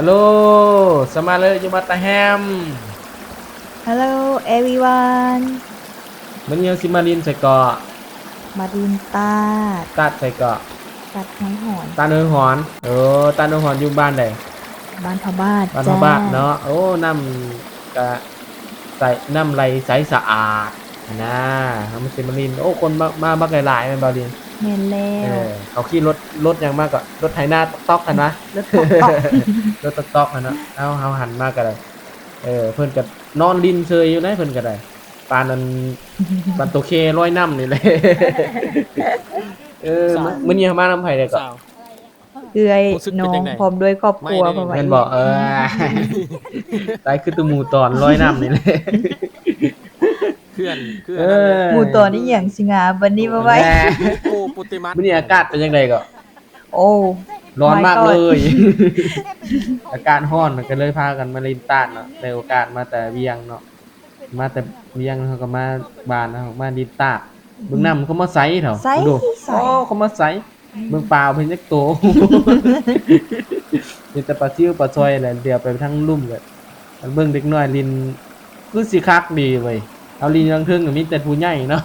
ฮัลโหลสมาเลยอยู่บัตตาแฮม Hello everyone มันยังสิมาลินใส่เกาะมาดินตาดตัดใส่เกาะตัดไม้หอนตาเนื้อหอนเออตาเนื้อหอนอยู่บ้านใดบ้านพระบ้านบ้านพ่อบ้านเนาะโอ้น้ำกะใส่น้ำไหลใสสะอาดนะเขามันสิมาลินโอ้คนมามาบักหลายๆแมันบาลิน เมนแล้เอว อเขาขี่รถรถยังมากก็รถไถนาต๊อกกันนะ รถตกตอกรถต๊อกๆกันนะเอาเอาหันมากก็ได้เออเพิ่นก็นอนลินเชยอยู่นะเพิ่นก็ได้ปานนั้นบันโตเคร้อยน้ำนี่เลยเออมื้อมื้อนี้เขามาน้ำไผ่ได้ก่อนสาว เอื้อยรู้สึกน้เป็นองจังใดพร้อมด้วยครอบครัวไม่เพได้ราะว่าเพิ่นบอกเออตายคือตัวหมูตอนร้อยน้ำนี่เลย เพื่อนเพื่อนเออหมู่ตัวนี้อย่างสิงาบันนี้มาไว้ แหม่โอ้ปุติมัสมื้อนี้อากาศเป็นยังไงก่อนโอ้ ร้อนมาก My เล God ยอากาศร้อนมันก็เลยพากันมาลินตาดเนาะในโอกาสมาแต่เวียงเนาะ มาแต่เวียงเขาก็มาบ้านเนาะมาลินตาดเบิ่งน้ำเขามาใสเถอะใส่ดูใส่โอ้เขามาใสเบิ่งปลาเพิ่นจักโตมีแต่ปลาซิวปลาซอยแหละเดี๋ยวไปทั้งลุ่มเลยมันเบิ่งเด็กน้อยลินคือสิคักดีเว้ย เอาลินยังเทิงก็มีแต่ผู้ใหญ่เนาะ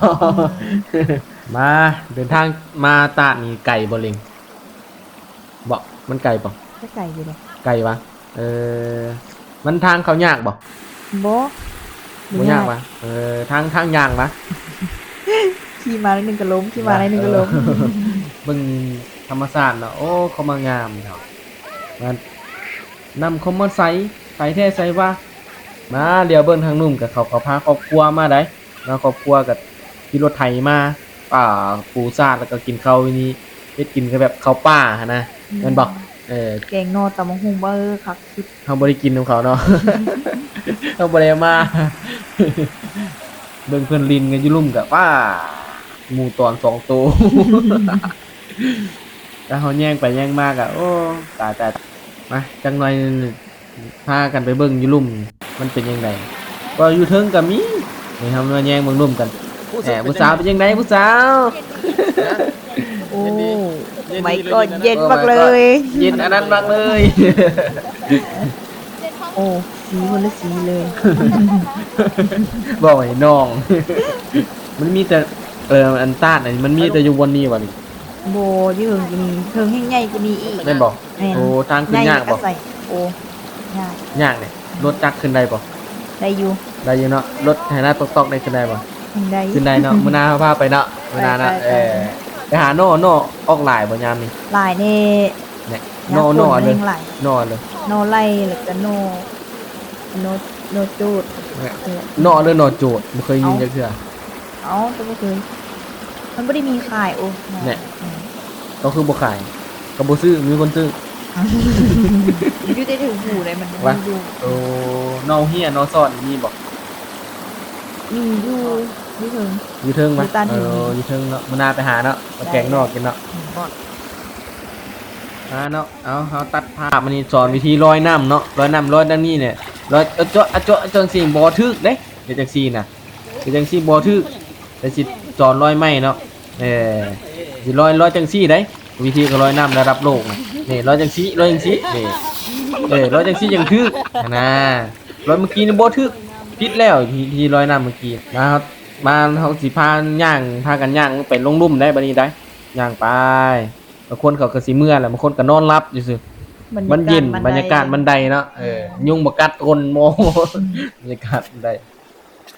มาเดินทางมาตาดนี่ไก่บ่เล็งบ่มันไก่บ่ก็ไก่อยู่เลยไก่วะเออมันทางเขายากบ่บ่บ่ยากวะเออทางทางยางวะขี่มาแล้วหนึงก็ล้มขี่มาแล้วหนึงก็ล้มเบิ่งธรรมศาสตร์เนาะโอ้เขามางามเนาะมันนำเขามาใส่ใส่แท้ใส่ว่า มาเดี๋ยวเบิ่งทางนุ่มกับเขาก็พาครอบครัวมาได้มาครอบครัวกับขี่รถไถมาป่าปูซาดแล้วก็กินข้าวอยู่นี่เฮ็ดกินก็แบบข้าวป่าหั้นนะแม่นบ่เออแกงนอตำบักหุ่งเบอร์คักสุดเฮาบ่ได้กินของเขาเนาะเฮาบ่ได้เอามาเบิ่งเพิ่นลินกันอยู่ลุ่มกับป้าหมู่ตอนสองตัวแล้วเฮาแย่งไปแย่งมากอะโอ้ตายแต่มาจังหน่อยพากันไปเบิ่งอยู่ลุ่ม มันเป็นยังไงก็อยู่เทิงก็มีนี่เฮามาแย่งเบิ่งลุ่มกันแหมผู้สาวเป็นยังไงผู้สาวโอ้เย็นดีเย็นดีไม่เลยก็นะเย็นมากเลย เย็นอันนั้นมากเลยโอ้สีคนละสีเลยบอกไอ้น้อง มันมีแต่เอออันต้านอันนี้มันมีแต่อยู่วันนี้วะนี่โบที่เฮิงกินเฮิงแห้งใหญ่กินนี่อีกแม่นบอกแม่นโอ้ทางขึ้นใหญ่ยากก็บอกใส่โอ้ ยากยากเนี่ยรถจักรขึ้นได้บอกได้อยู่ได้อยู่เนาะรถไถนาตอกตอกๆได้ขึ้นได้บอกยังได้ขึ้นได้เนาะมื้อหน้าพาไปเนาะมื้อหน้าเนาะไปไปเออไปหาโน่โน่ออกหลายบ่ยามนี่ลายนี่เนี่ยโน่โน่เลเลยยลายโน่เลยโนไล่แล้วก็โนโนโนจูดเนี่ยเออโน่เลยโน่โจดบ่เคยยินจักเทื่อเอ้าก็บ่เคยมันไม่ได้มีขายโอ้เนี่ยก็คือบ่ขายก็บ่ซื้อมีคนซื้อ อยู่ได้ถึงหูเลยมันวะมีอยู่โอ้โน่เฮียโน่ซ่อนมีบ่มีอยู่ที่ถึง อยู่เทิงอยู่มาตานเอหินออยู่เทิงเนาะมื้อหน้าไปหาเนาะมาแกงนอกกินเนาะบ่อ่าเนาะเอาเอาตัดภาพมันนี่สอนวิธีลอยน้ำเนาะลอยน้ำลอยด้านนี้เนี่ยลอยเอาเจาะเอาเจาะจังซี่บ่ทึกเด้เดี๋ยวจังซี่น่ะเดี๋ยวจังซี่บ่ทึกแต่สิสอนลอยไม้เนาะเออสิลอยลอยจังซี่ได้ วิธีก็ลอยน้ำระดับโลกน่ะนี่ลอยจังซี่ลอยจังซี่นี่เออลอยจังซี่จังทึกนะลอยเมื่อกี้นี่บ่ทึกผิดแล้วที่ที่ลอยน้ำเมื่อกี้นะครับมาเฮาสิพาย่างพากันย่างไปลงลุ่มได้บัดนี้ได้ย่างไปบางคนเขาก็สิเมื่อแหละบางคนก็นอนรับอยู่ซื่อมันเย็นบรรยากาศมันใดเนาะเออยุงบ่กัดคนโมบรรยากาศมันใด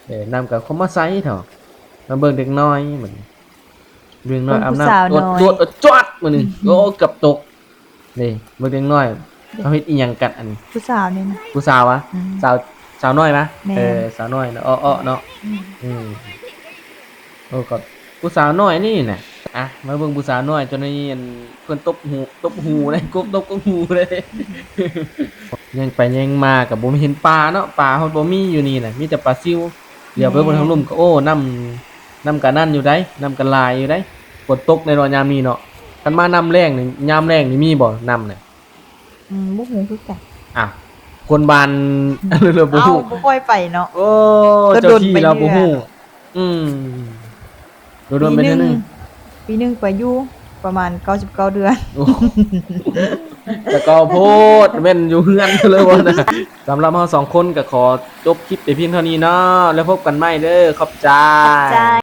เออนำกับเขามาใส่เถอะมาเบิ่งเด็กน้อยเหมือน เรื่องน้อยอาบน้ำตรวจตรวจเออจวดมื้อนึงโอ้เกือบตกนี่เบิ่งเด็กน้อยเขาเฮ็ดอีหยังกันอันนี้ผู้สาวนี่นะผู้สาววะอืมสาวสาวน้อยปะแม่เออสาวน้อยเนาะอ้อๆเนาะอืมอืมโอ้ก็ผู้สาวน้อยนี่น่ะอะมาเบิ่งผู้สาวน้อยจนนี้อันเพิ่นตบหูตบหูเลยกบตบกบหูเลยยังไปยังมากับบ่มีเห็นปลาเนาะปลาเฮาบ่มีอยู่นี่น่ะมีแต่ปลาซิวเดี๋ยวไปบนทางลุ่มก็โอ้น้ำน้ำกันนั่นอยู่ได้น้ำกันลายอยู่ได้ ฝนตกในรอยามนี้เนาะคันมาน้ำแรงนี่ยามแรงนี่มีบ่น้ำน่ะอืมบ่ฮู้คือกันอ้าวคนบานเรือบ่เอ้าฮู้บ่ค่อยไปเนาะ โอ้ก็เจ้าโดนที่ไปเราบ่เรื่อย ฮู้อืมโดนๆไปปีเทื่อนึงปีหนึงไปอยู่ประมาณ 99 เดือน โอ้แต่ก็โพดแม่นอยู่เฮือนเลยว่านะสำหรับเราสองคนก็ขอจบคลิปแต่เพียงเท่านี้เนาะแล้วพบกันใหม่เด้อขอบใจใจ